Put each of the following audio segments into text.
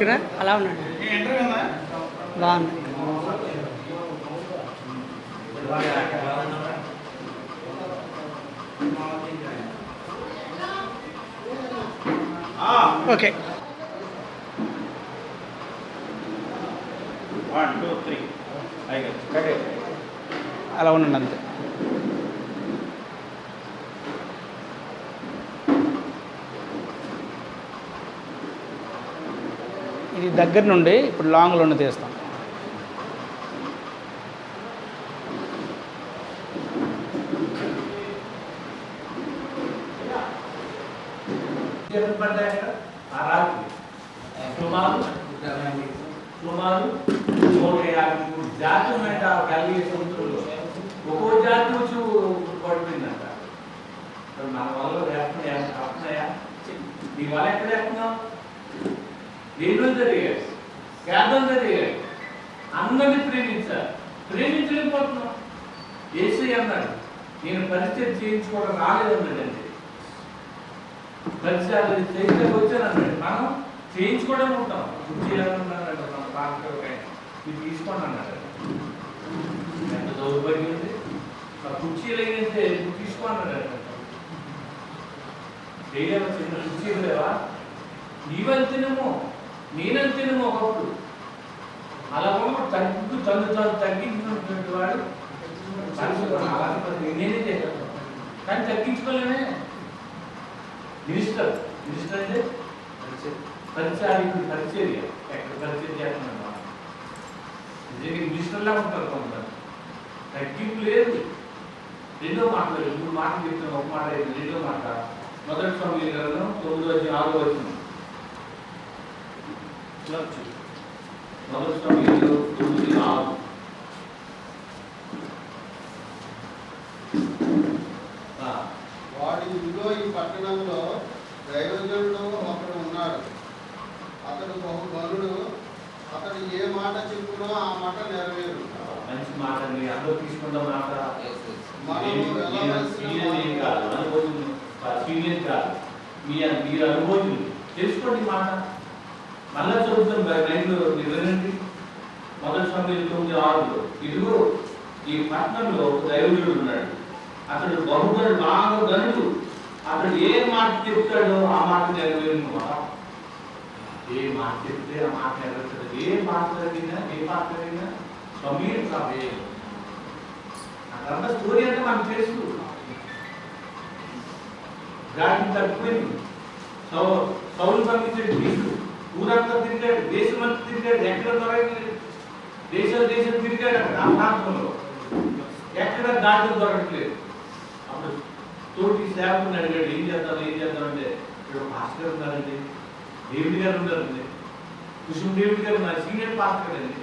ఓకేనా అలా ఉన్నాడు. బాగుంది. ఓకే. వన్ టూ త్రీ అలా ఉండండి అంతే. ఇది దగ్గర నుండి ఇప్పుడు లాంగ్లోనే తీస్తాం. ఆ రాత్రి. యాభై మూడు ఆ కలిగే సముద్రంలో ఒక్కో జాతి వచ్చి పడిపోయిందంట మన వల్ల వేస్తున్నాయా వస్తున్నాయా నీ వల్ల ఎక్కడ వేస్తున్నావు దేనిలో జరిగాయి కేంద్రం జరిగాయి అందరినీ ప్రేమించారు. ప్రేమించలేకపోతున్నాం ఏసీ అన్నాడు నేను పరిచయం చేయించుకోవడం రాలేదన్నాడండి. పరిచయాలు చేయడానికి వచ్చానన్నాడు మనం చేయించుకోవడం ఉంటాం. చేయాలన్నాడు మన పార్టీ ఇది తీసుకోండి అన్నాడు. ఎంత దౌర్భాగ్యం ఉంది ఆ కుర్చీలు అయితే నువ్వు తీసుకో చేయలేవా చిన్న కుర్చీలు లేవా? నీవంతేనేమో నేనంతేనేమో ఒకప్పుడు అలా కూడా తగ్గు తను తను తగ్గించినటువంటి వాడు పరిశుభ్రం నేనే చేశాను కానీ తగ్గించుకోలేమే మినిస్టర్ మినిస్టర్ అంటే పరిచయానికి పరిచర్య. ఎక్కడ పరిచయం చేస్తున్నాం నిజంగా మినిస్టర్లా ఉంటారు కొందరు. తగ్గింపు లేదు. రెండో మాటలు మూడు మాటలు చెప్తున్నాను ఒక మాట రెండో మాట. మొదటి సమయంలో తొమ్మిదో వచ్చి ఆరో వచ్చింది తొమ్మిది ఆ, వాడి ఇదిగో ఈ పట్టణంలో దైవజనుడు ఒకడు ఉన్నాడు. అతడు బహు బలుడు అతడు ఏ మాట చెప్పునో ఆ మాట నెరవేరు. మంచి మాట అండి. అందరూ తీసుకున్న మాట కాదు. కాదు. మీ మీరు అనుభవం తెలుసుకోండి మాట. మళ్ళా చదువుతాం లైన్లో నిజమేంటి మొదటి సమయం తొమ్మిది ఆరులో. ఇదిగో ఈ పట్టణంలో దైవజుడు ఉన్నాడు. అతడు బహుగడు బాగా గనుడు అతడు ఏ మాట చెప్తాడో ఆ మాట నెరవేరును ఏ మాట చెప్తే ఆ మాట నెరవేరుతుంది ఏ మాట జరిగినా ఏ మాట జరిగినా సమీర్ కాబే అక్కడ స్టోరీ అంటే మనం తెలుసు. దానికి తప్పిపోయింది. సౌ సౌలు పంపించే తీసుకు ఊరంతా తిరిగాడు దేశం అంతా తిరిగాడు ఎక్కడ దొరకలేదు. దేశం దేశం తిరిగాడు అక్కడ ఆ ప్రాంతంలో ఎక్కడ గాడిలో దొరకట్లేదు. అప్పుడు తోటి సేవకుని అడిగాడు ఏం చేద్దాం ఏం చేద్దాం అంటే ఇక్కడ మాస్టర్ ఉన్నారండి దేవుడి గారు ఉన్నారండి. కృష్ణ దేవుడి గారు ఉన్నారు. సీనియర్ పాస్టర్ అండి.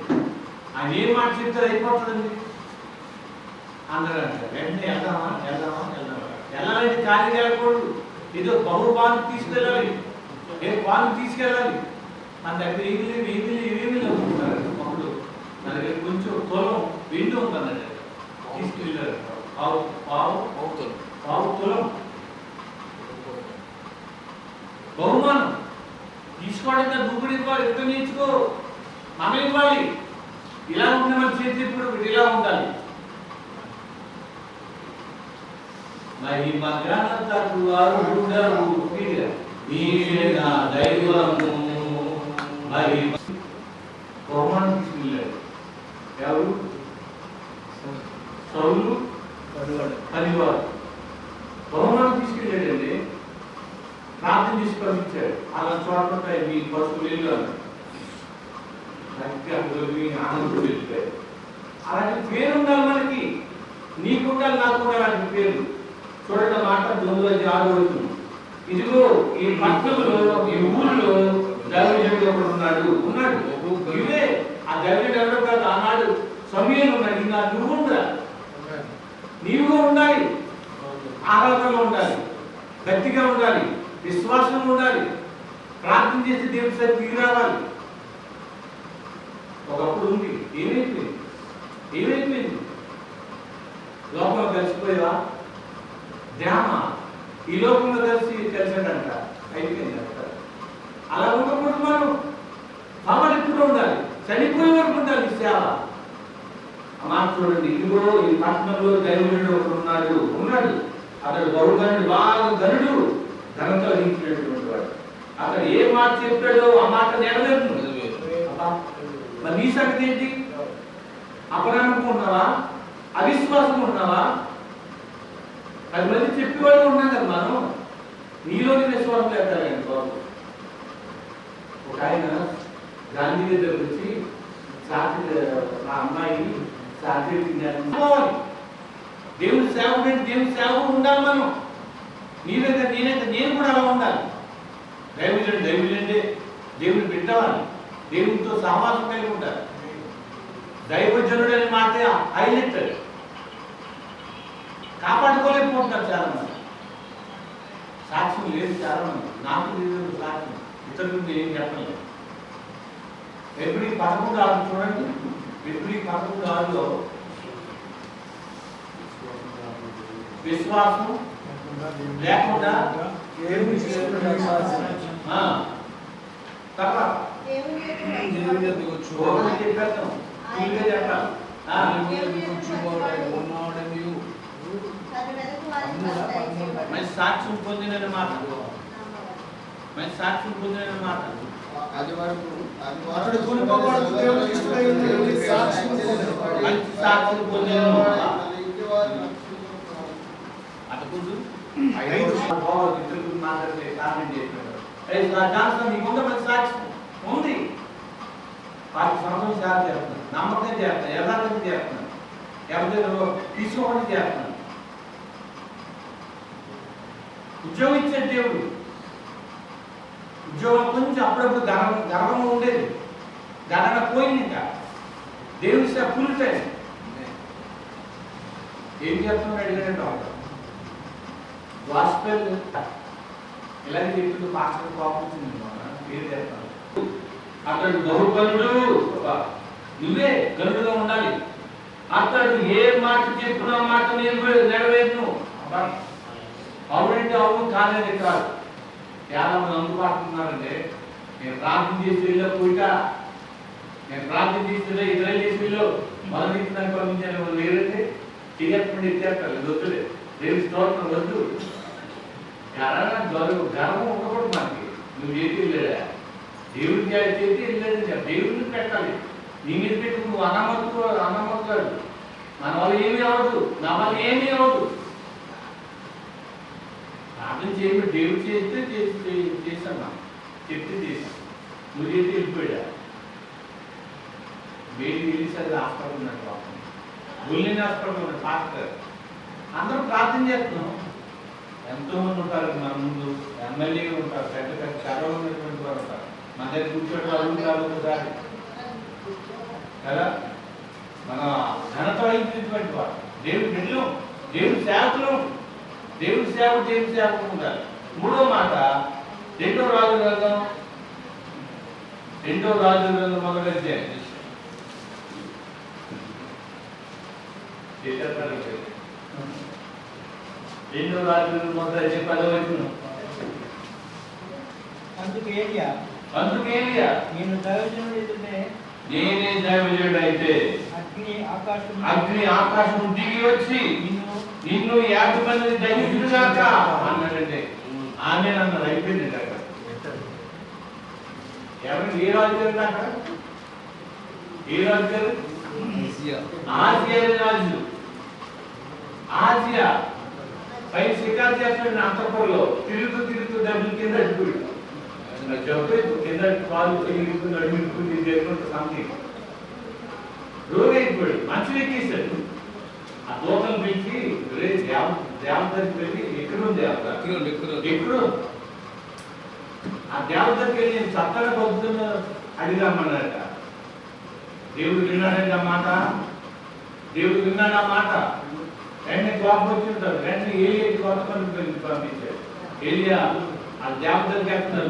ఆయన ఏం మాట చెప్తే అయిపోతుందండి. అందరూ అంటారు వెంటనే వెళ్దామా? వెళ్దామా? వెళ్దామా? వెళ్ళాలంటే ఖాళీ వెళ్ళకూడదు. ఏదో బహుబాను తీసుకెళ్ళాలి. ఏ బాను తీసుకెళ్ళాలి? మన దగ్గర ఏమి లేవు ఏమి లేవు ఏమి లేవు అనుకుంటారు అప్పుడు నా దగ్గర కొంచెం తులం వెండి ఉందన్నాడు తీసుకెళ్ళారు పావు పావు పావు తులం. బహుమానం. తీసుకోవడం దూకుడు ఇవ్వాలి ఎంత నేర్చుకో. మనం ఇవ్వాలి. ఇలా ఉంటే మన చేతి ఇప్పుడు ఇలా ఉండాలి. ఘనతకు అర్హుడవు నీవే నా దైవము? బహుమానం తీసుకెళ్ళాడు ఎవరు సౌలు పనివారు బహుమానం తీసుకెళ్ళాడండి ప్రార్థన చేసి పంపించాడు అలా చోట్ల మీ పశువులు వెళ్ళాను ఆనందం వెళ్ళిపోయాడు అలాంటి పేరు ఉండాలి మనకి నీకు నాకు ఉండాలి అలాంటి పేరు చూడండి మాట దొంగ ఆరు ఇదిగో ఈ పట్టణంలో ఈ ఊళ్ళో ఒకడు ఉన్నాడు. ఉన్నాడు. ఇవే ఆ దైవజనుడు ఎవరో కాదు ఆనాడు సమయంలో ఉన్నాడు. ఇంకా నువ్వు ఉండరా నీవుగా ఉండాలి. ఆరాధనలో ఉండాలి. గట్టిగా ఉండాలి. విశ్వాసం ఉండాలి. ప్రార్థన చేసి దేవుడి సరి తిరిగి రావాలి. ఒకప్పుడు ఉంది. ఏమైపోయింది ఏమైపోయింది లోపల కలిసిపోయావా? ధ్యాన. ఈ లోకంలో కలిసి కలిసాడంట అయిపోయింది అంట అలా ఉండకూడదు మనం ఎప్పుడు ఉండాలి చనిపోయే వరకు ఉండాలి ఈ సేవ ఆ మాట చూడండి ఇదిగో ఈ పట్టణంలో దైవజనుడు ఒకడు ఉన్నాడు. ఉన్నాడు. అతడు బహుగనుడు బాగా గనుడు ఘనత వహించినటువంటి వాడు. అతడు ఏ మాట చెప్పాడో ఆ మాట నెరవేరుతుంది. మరి నీ సంగతి ఏంటి? అపనమ్మకం ఉన్నావా అవిశ్వాసం ఉన్నావా పది మంది చెప్పేవాళ్ళు ఉన్నాం కదా మనం నీలోని విశ్వాసం లేదండి బాబు. ఒక ఆయన గాంధీ దగ్గర వచ్చి సాటి మా అమ్మాయి సాటి దేవుడి సేవకుడు అంటే దేవుడి సేవకుడు ఉండాలి మనం. నీవైతే నేనైతే నేను కూడా అలా ఉండాలి. దైవజనుడు దైవజనుడే దేవుని పెట్టవాలి దేవునితో సహవాసం కలిగి ఉంటారు దైవజనుడు అని మాట హైలైట్ కాపాడుకోలేకపోతున్నారు చాలా మంది సాక్ష్యం లేదు చాలా మంది నాకు లేదు సాక్ష్యం. ఇతరులకు ఏం చెప్పలేదు ఎప్పుడు పదకొండు ఆరు చూడండి ఎప్పుడు పదకొండు ఆరులో విశ్వాసం లేకుండా ఆ, తప్ప ఒకటి చెప్పేద్దాం ఇంకా చెప్పాలి ఆ, మంచి సాక్ష్యం పొందిన మాట మంచి సాక్ష్యం పొందిన మాట అది వరకు అతడు కొనుక్కోబడుతూ దేవునికి ఇష్టమైన దేవుని సాక్షిని పొందెను. మంచి సాక్ష్యం పొందిన మాట మన ఇంటి ఉంది సేవ చేస్తున్నాను నమ్మకం చేస్తున్నాను యథార్థం చేస్తున్నాను తీసుకోవడం చేస్తున్నాను ఉద్యోగం ఇచ్చే దేవుడు అప్పుడప్పుడు గర్వం గర్వం ఉండేది. గణన పోయింది ఇంకా. దేవుని సేవ కూలిపోయింది ఏం చేస్తున్నాడు అడిగాడు డాక్టర్ గాస్పెల్ ఇలాగే చెప్తుంది మాస్టర్ కోపించింది ఏం చేస్తాను అతడు బహుబలుడు నువ్వే గనుడుగా ఉండాలి. అతడు ఏ మాట చెప్పిన మాట నెరవే నెరవేర్ను. అవునంటే అవును కాదని కాదు. చాలా మంది అందుబాటున్నారంటే నేను ప్రార్థన చేసి వెళ్ళా పోయిట నేను ప్రార్థన చేసి ఇజ్రాయల్ చేసి వెళ్ళు మొదలెట్టినాక పంపించాను వాళ్ళు లేరంటే చేయకుండా ఇచ్చేస్తారు వద్దులే. దేవి స్తోత్రం వద్దు. ఎవరైనా గర్వం గర్వం ఉండకూడదు మనకి. నువ్వు చేతి వెళ్ళాడా దేవుడి చేతి వెళ్ళలేదు దేవుడిని పెట్టాలి. నీ మీద పెట్టి. నువ్వు అన్నమత్తు అన్నమత్తాడు మన వల్ల ఏమీ అవ్వదు. నా వల్ల ఏమీ అవ్వదు. ప్రార్థన చేయమని దేవుడు చేస్తే చేసి చే- చేశాను చెప్తే తీసి నువ్వు చేతి వెళ్ళిపోయా వేడి వెళ్ళేసరికి హాస్పిటల్ ఉన్నాడు పాపం. గుళ్ళని హాస్పిటల్ ఉన్నాడు పాస్టర్. అందరూ ప్రార్థన చేస్తున్నాం. ఎంతోమంది ఉంటారు మన ముందు ఎమ్మెల్యేలు ఉంటారు పెద్ద పెద్ద చదవ ఉన్నటువంటి వారు ఉంటారు. మన దగ్గర కూర్చోటి వాళ్ళు ఉంటారు ఒకసారి. కదా? మన ఘనత వహించినటువంటి వారు. దేవుడు బిడ్డలు దేవుడు సేవకులు. దేవుడి సేవ దేవుడి సేవకు ఉండాలి మూడో మాట రెండో రాజు గ్రంథం రెండో రాజు గ్రంథం మొదలైతే రెండో రాజు గ్రంథం మొదలైతే పదవచ్చును అందుకు ఏలియా? నేను దైవజనుడు ఎదుటే నేనే దైవజనుడు అయితే అగ్ని ఆకాశం అగ్ని ఆకాశం దిగి వచ్చి నిన్ను నిన్ను యాభై మంది దహించుగాక అన్నాడంటే ఆమె అన్నది అయిపోయింది ఎవరు? ఏ రాజు అక్కడ ఏ రాజు గారు ఆసియా రాజు ఆసియా. పై షికారు చేస్తున్నాడు అంతపురంలో. తిరుగుతూ తిరుగుతూ డబ్బులు కింద అడిపోయాడు జబ్బు కింద కాలు తిరుగుతూ నడుముకుంది దేవుడు సంథింగ్. రోగి అయిపోయాడు. మంచి ఎక్కేశాడు. ఆ దూతను పెంచి రే దేవ దేవతకి వెళ్ళి ఎక్కడుంది దేవత. ఎక్కడు ఆ దేవతకి వెళ్ళి నేను చక్కగా పొద్దున్న అడిగామన్నాడట దేవుడు విన్నాడంటే ఆ మాట? దేవుడు విన్నాడు ఆ మాట? వెంటనే కోపం వచ్చింటారు వెంటనే ఏలియా కోపం పంపించాడు ఏలియా ఆ దేవతకి వెళ్తున్నారు